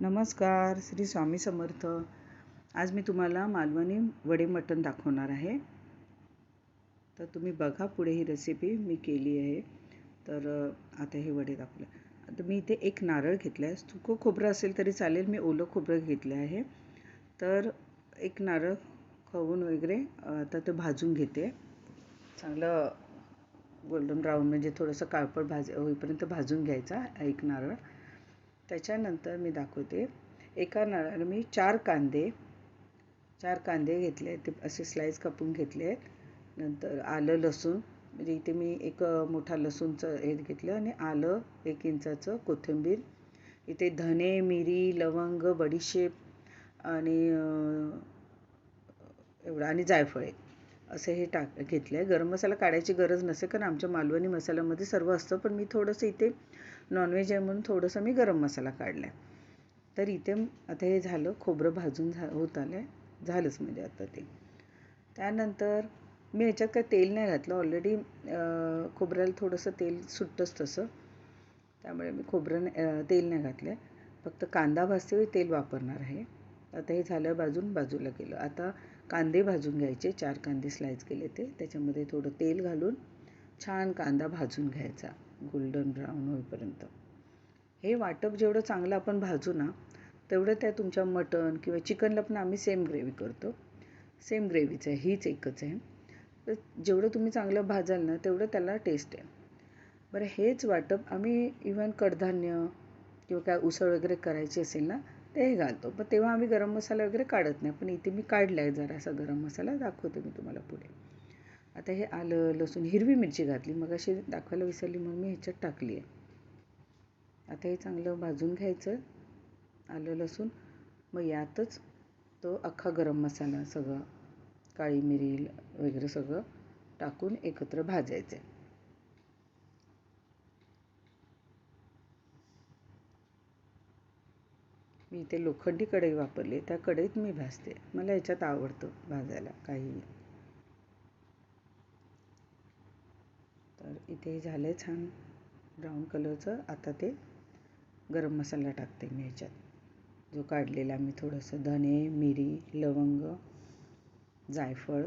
नमस्कार श्री स्वामी समर्थ. आज मी तुम्हाला मालवणी वडे मटण दाखवणार आहे. तर तुम्ही बघा पुढे ही रेसिपी मी केली आहे. तर आता हे वडे दाखवले. आता मी इथे एक नारळ घेतला आहे सुकं खोबरं असेल तरी चालेल. मी ओलं खोबरं घेतलं आहे. तर एक नारळ खवून वगैरे आता ते भाजून घेते. चांगलं गोल्डन ब्राऊन म्हणजे थोडंसं काळपट भाज होईपर्यंत भाजून घ्यायचा एक नारळ. त्याच्यानंतर मी दाखवते. एका नळाला मी चार कांदे चार कांदे घेतले ते असे स्लाईस कापून घेतले आहेत. नंतर आलं लसूण. म्हणजे इथे मी एक मोठा लसूणचं हे घेतलं आणि आलं एक इंचाचं कोथिंबीर. इथे धने मिरी लवंग बडीशेप आणि एवढं आणि जायफळे असं हे टाक घेतलं आहे गरम मसाला काढायची गरज नसेल कारण आमच्या मालवणी मसाल्यामध्ये सर्व असतं. पण मी थोडंसं इथे नॉनव्हेज आहे म्हणून थोडंसं मी गरम मसाला काढला आहे तर इथे आता हे झालं खोबरं भाजून झा होत आलं आहे झालंच म्हणजे आता ते. त्यानंतर मी ह्याच्यात काय तेल नाही घातलं. ऑलरेडी खोबऱ्याला थोडंसं तेल सुटतंच तसं. त्यामुळे मी खोबरं तेल नाही घातलं आहे फक्त कांदा भाजते तेल वापरणार आहे. आता हे झालं बाजून बाजूला केलं. आता कांदे भाजून घ्यायचे. चार कांदे स्लाईस केले ते. त्याच्यामध्ये थोडं तेल घालून छान कांदा भाजून घ्यायचा. गोल्डन ब्राऊन होईपर्यंत. हे वाटप जेवढं चांगलं आपण भाजू ना तेवढं त्या तुमच्या मटण किंवा चिकनला पण आम्ही सेम ग्रेव्ही करतो. सेम ग्रेव्हीचं आहे हीच एकच आहे. तर जेवढं तुम्ही चांगलं भाजाल ना तेवढं त्याला टेस्ट आहे. बरं हेच वाटप आम्ही इव्हन कडधान्य किंवा काय उसळ वगैरे करायची असेल ना ते घालतो. पण तेव्हा आम्ही गरम मसाला वगैरे काढत नाही. पण इथे मी काढला आहे जरासा गरम मसाला दाखवते मी तुम्हाला पुढे. आता हे आलं लसूण हिरवी मिरची घातली. मग अशी दाखवायला विसरली म्हणून मी ह्याच्यात टाकली आहे आता हे चांगलं भाजून घ्यायचं. आलं लसूण. मग यातच तो अख्खा गरम मसाला सगळं काळी मिरी वगैरे सगळं टाकून एकत्र भाजायचं आहे मी इथे लोखंडी कढई वापरली. त्या कढईत मी भाजते. मला याच्यात आवडतं भाजायला काही इथे झालं आहे छान ब्राऊन कलरचं आता ते गरम मसाला टाकते मी ह्याच्यात जो काढलेला मी थोडंसं धने मिरी लवंग जायफळ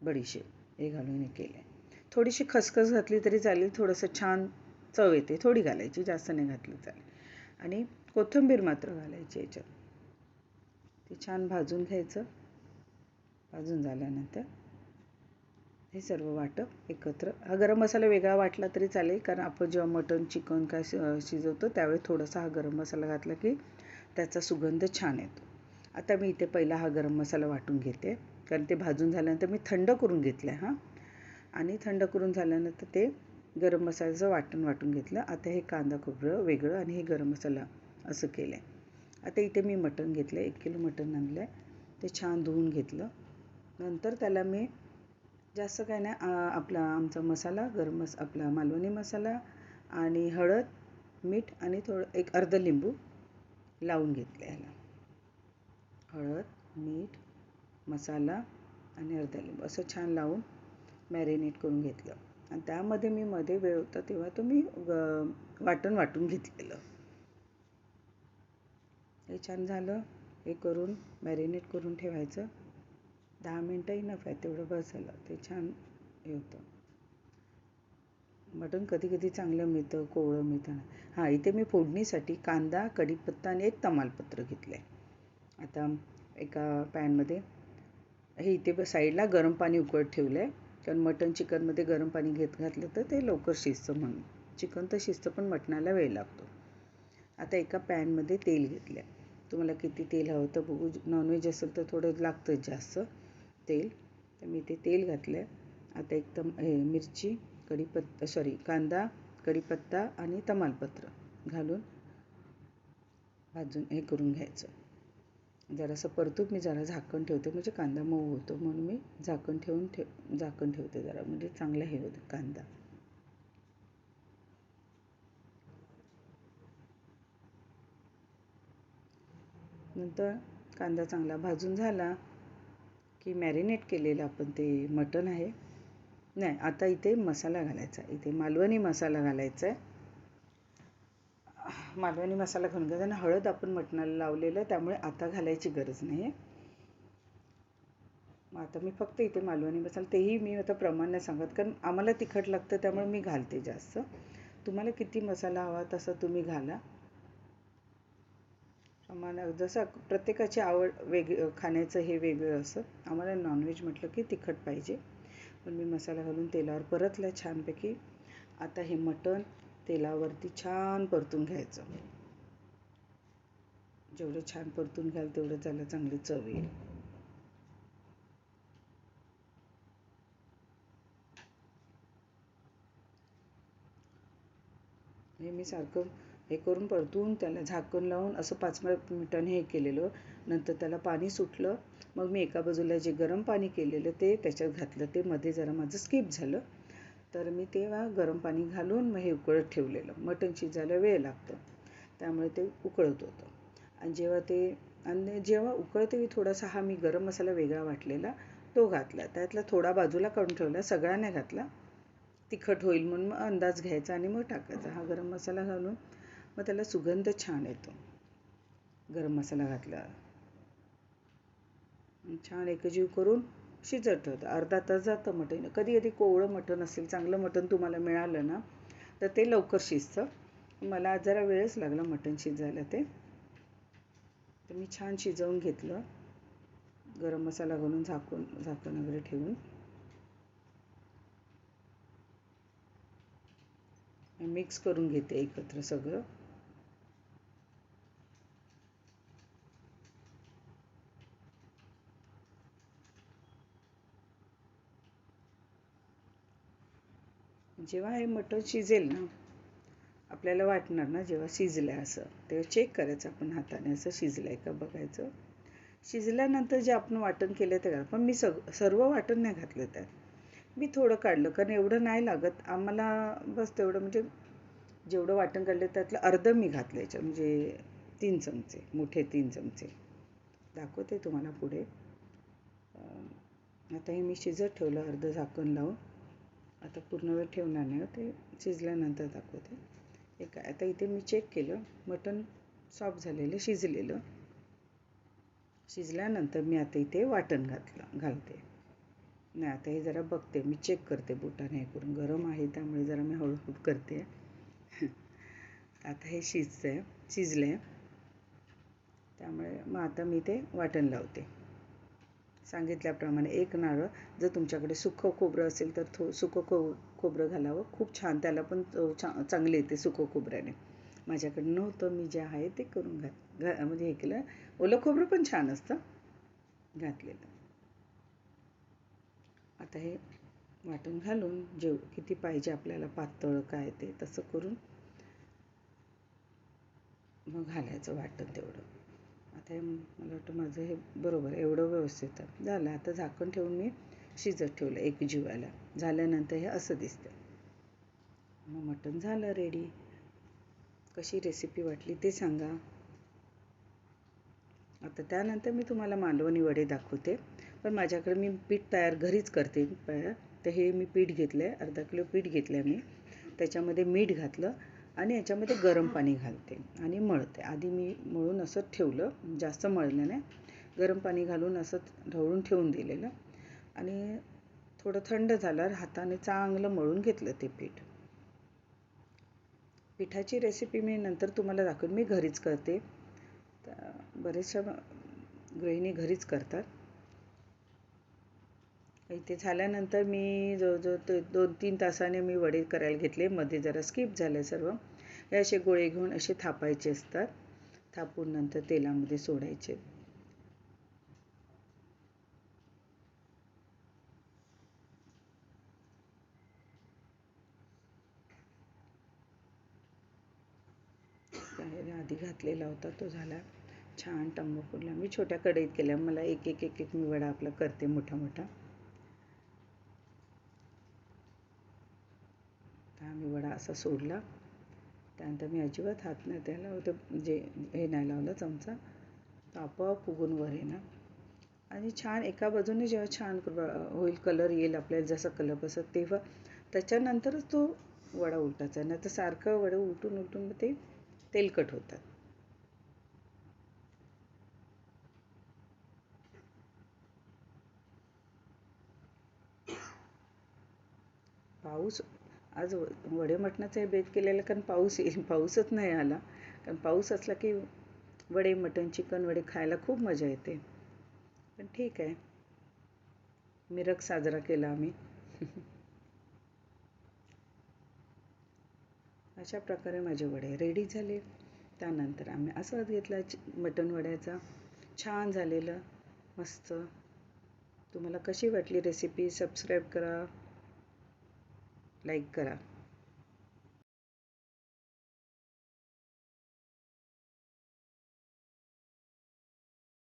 बडीशेप हे घालून हे केलं आहे थोडीशी खसखस घातली तरी चालेल थोडंसं छान चव येते. थोडी घालायची जास्त नाही घातली चालेल. आणि कोथिंबीर मात्र घालायची याच्यात. ते छान भाजून घ्यायचं. भाजून झाल्यानंतर हे सर्व वाटप एकत्र. हा गरम मसाला वेगळा वाटला तरी चालेल कारण आपण जेव्हा मटण चिकन काय शिजवतो त्यावेळी थोडासा हा गरम मसाला घातला की त्याचा सुगंध छान येतो. आता मी इथे पहिला हा गरम मसाला वाटून घेते कारण ते भाजून झाल्यानंतर मी थंड करून घेतलं आहे हां. आणि थंड करून झाल्यानंतर ते गरम मसाल्याचं वाटण वाटून घेतलं. आता हे कांदा खोबरं वेगळं आणि हे गरम मसाला असं केलं आहे आता इथे मी मटण घेतलं आहे एक किलो मटण आणलं आहे ते छान धुवून घेतलं. नंतर त्याला मी जास्त काय नाही. आपला आमचा मसाला गरम मस आपला मालवणी मसाला आणि हळद मीठ आणि थोडं एक अर्ध लिंबू लावून घेतलं ह्याला. हळद मीठ मसाला आणि अर्धा लिंबू असं छान लावून मॅरिनेट करून घेतलं. आणि त्यामध्ये मी मध्ये वेळ होता तेव्हा तो मी वाटण वाटून घेतलेलं. हे छान झालं. हे करून मॅरिनेट करून ठेवायचं. दहा मिनटंही नफ आहे तेवढं बस झालं ते छान हे होतं. मटण कधी कधी चांगलं मिळतं कोवळं मिळतं हां इथे मी फोडणीसाठी कांदा कढीपत्ता आणि एक तमालपत्र घेतलं आहे आता एका पॅनमध्ये हे इथे साईडला गरम पाणी उकळत ठेवलं आहे कारण मटण चिकनमध्ये गरम पाणी घेत घातलं तर ते लवकर शिजतं म्हणून. चिकन तर शिजतं पण मटणाला वेळ लागतो. आता एका पॅनमध्ये तेल घेतलं आहे तुम्हाला किती तेल हवं तर बघू. नॉनव्हेज असेल तर थोडं लागतंच जास्त. तेल तर मी ते तेल घातलं आहे आता एकदम हे मिरची कढीपत्ता सॉरी कांदा कढीपत्ता आणि तमालपत्र घालून भाजून हे करून घ्यायचं. जरासं परतून मी जरा झाकण ठेवते म्हणजे कांदा मऊ होतो म्हणून मी झाकण ठेवून ठेव झाकण ठेवते जरा म्हणजे चांगला हे होतं कांदा. नंतर कांदा चांगला भाजून झाला. की मॅरिनेट केलेलं आपण ते मटण आहे. नाही आता इथे मसाला घालायचा इथे मालवणी मसाला घालायचा आहे. मालवणी मसाला घालून घ्यायचा आणि हळद आपण मटणाला लावलेलं आहे. त्यामुळे आता घालायची गरज नाही आहे मग आता मी फक्त इथे मालवणी मसाला तेही मी आता प्रमाण नाही सांगत कारण आम्हाला तिखट लागतं त्यामुळे मी घालते जास्त. तुम्हाला किती मसाला हवा तसा तुम्ही घाला. आम्हाला जसं प्रत्येकाची आवड वेग खाण्याचं हे वेगळं असं. आम्हाला नॉनव्हेज म्हटलं की तिखट पाहिजे. पण मी मसाला घालून तेलावर परतला छानपैकी. आता हे मटण तेलावरती छान परतून घ्यायचं. जेवढं छान परतून घ्याल तेवढं त्याला चांगली चव येईल. हे मी सारखं हे करून परतून त्याला झाकण लावून असं पाच मिनिटांनी हे केलेलं. नंतर त्याला पाणी सुटलं. मग मी एका बाजूला जे गरम पाणी केलेलं ते त्याच्यात घातलं. ते मध्ये जरा माझं स्किप झालं. तर मी तेव्हा गरम पाणी घालून मग हे उकळत ठेवलेलं. मटण शिजायला वेळ लागतो. त्यामुळे ते उकळत होतं. आणि जेव्हा ते आणि जेव्हा उकळते थोडासा हा मी गरम मसाला वेगळा वाटलेला तो घातला. त्यातला थोडा बाजूला काढून ठेवला. सगळा नाही घातला. तिखट होईल म्हणून मग अंदाज घ्यायचा आणि मग टाकायचा. हा गरम मसाला घालून मग त्याला सुगंध छान येतो. गरम मसाला घातला. छान एकजीव करून शिजत ठेवतं अर्धा तास जातं मटण कधी कधी कोवळं मटण असेल चांगलं मटण तुम्हाला मिळालं ना तर ते लवकर शिजतं. मला जरा वेळच लागला मटण शिजायला ते. तर मी छान शिजवून घेतलं. गरम मसाला घालून झाकून झाकण वगैरे ठेवून. मिक्स करून घेते एकत्र सगळं. जेव्हा हे मटण शिजेल ना आपल्याला वाटणार ना जेव्हा शिजलं आहे असं. तेव्हा चेक करायचं आपण हाताने असं शिजलं आहे का बघायचं. शिजल्यानंतर जे आपण वाटण केलं ते पण मी सग सर्व वाटण नाही घातलं त्यात. मी थोडं काढलं कारण एवढं नाही लागत. आम्हाला बस तेवढं म्हणजे जेवढं वाटण काढलं त्यातलं अर्धं मी घातलं म्हणजे तीन चमचे मोठे तीन चमचे. दाखवते तुम्हाला पुढे. आता हे मी शिजत ठेवलं अर्धं झाकण लावून. आता पूर्ण वेळ ठेवणार नाही हो, ते शिजल्यानंतर दाखवते. एक काय आता इथे मी चेक केलं मटण सॉफ्ट झालेलं शिजलेलं. शिजल्यानंतर मी आता इथे वाटण घातलं घालते. नाही आता हे जरा बघते मी चेक करते बोटाने हे करून. गरम आहे त्यामुळे जरा मी हळूहळू करते. आता हे शिजतं आहे शिजलं आहे त्यामुळे मग आता मी ते वाटण लावते. सांगितल्याप्रमाणे एक नारळ जर तुमच्याकडे सुकं खोबरं असेल तर थो सुकं खो खोबरं घालावं. खूप छान त्याला पण चा चांगले येते सुकं खोबऱ्याने. माझ्याकडे नव्हतं मी जे आहे ते करून घात घा म्हणजे हे केलं. ओलं खोबरं पण छान असतं. घातलेलं. आता हे वाटण घालून जेव किती पाहिजे आपल्याला पातळ काय ते तसं करून मग घालायचं वाटण तेवढं. आता हे मला वाटतं माझं हे बरोबर एवढं व्यवस्थित झालं आता झाकण ठेवून मी शिजत ठेवलं एक जीवाला. झाल्यानंतर हे असं दिसतं मग मटण झालं रेडी कशी रेसिपी वाटली ते सांगा. आता त्यानंतर मी तुम्हाला मालवणी वडे दाखवते. पण माझ्याकडे मी पीठ तयार घरीच करते. तर हे मी पीठ घेतलं आहे अर्धा किलो पीठ घेतलं आहे मी. त्याच्यामध्ये मीठ घातलं. आणि याच्यामध्ये गरम पाणी घालते आणि मळते. आधी मी मळून असं ठेवलं जास्त मळलं नाही. गरम पाणी घालून असं ढवळून ठेवून दिलेलं. आणि थोडं थंड झाल्यावर हाताने चांगलं मळून घेतलं ते पीठ. पिठाची रेसिपी मी नंतर तुम्हाला दाखवून मी घरीच करते. बरेचशा गृहिणी घरीच करतात. इथे झाल्यानंतर मी जवळजवळ ते दोन तीन तासाने मी वडे करायला घेतले. मध्ये जरा स्किप झालं सर्व. हे असे गोळे घेऊन असे थापायचे असतात. थापून नंतर तेलामध्ये सोडायचे. आधी घातलेला होता तो झाला. छान टंब फुडला मी छोट्या कढईत केल्या मला एक एक एक एक मी वडा आपला करते मोठा मोठा मी वडा असा सोडला. त्यानंतर मी अजिबात हात नाही त्याला होतं जे हे नाही लावलं चमचा तो आपोआप फुगून वर येणार. आणि छान एका बाजूने जेव्हा छान होईल कलर येईल आपल्याला जसा कलर बसत तेव्हा त्याच्यानंतरच तो वडा उलटायचा. नाही तर सारखं वडं उलटून उलटून ते तेलकट होतात. पाऊस आज वडे मटणाचं हे बेत केलेलं कारण पाऊस येईल पाऊसच नाही आला. कारण पाऊस असला की वडे मटण चिकन वडे खायला खूप मजा येते. पण ठीक आहे. मिरक साजरा केला आम्ही. अशा प्रकारे माझे वडे रेडी झाले. त्यानंतर आम्ही आस्वाद घेतला मटण वड्याचा. छान झालेलं. मस्त. तुम्हाला कशी वाटली रेसिपी सबस्क्राईब करा. लाईक करा.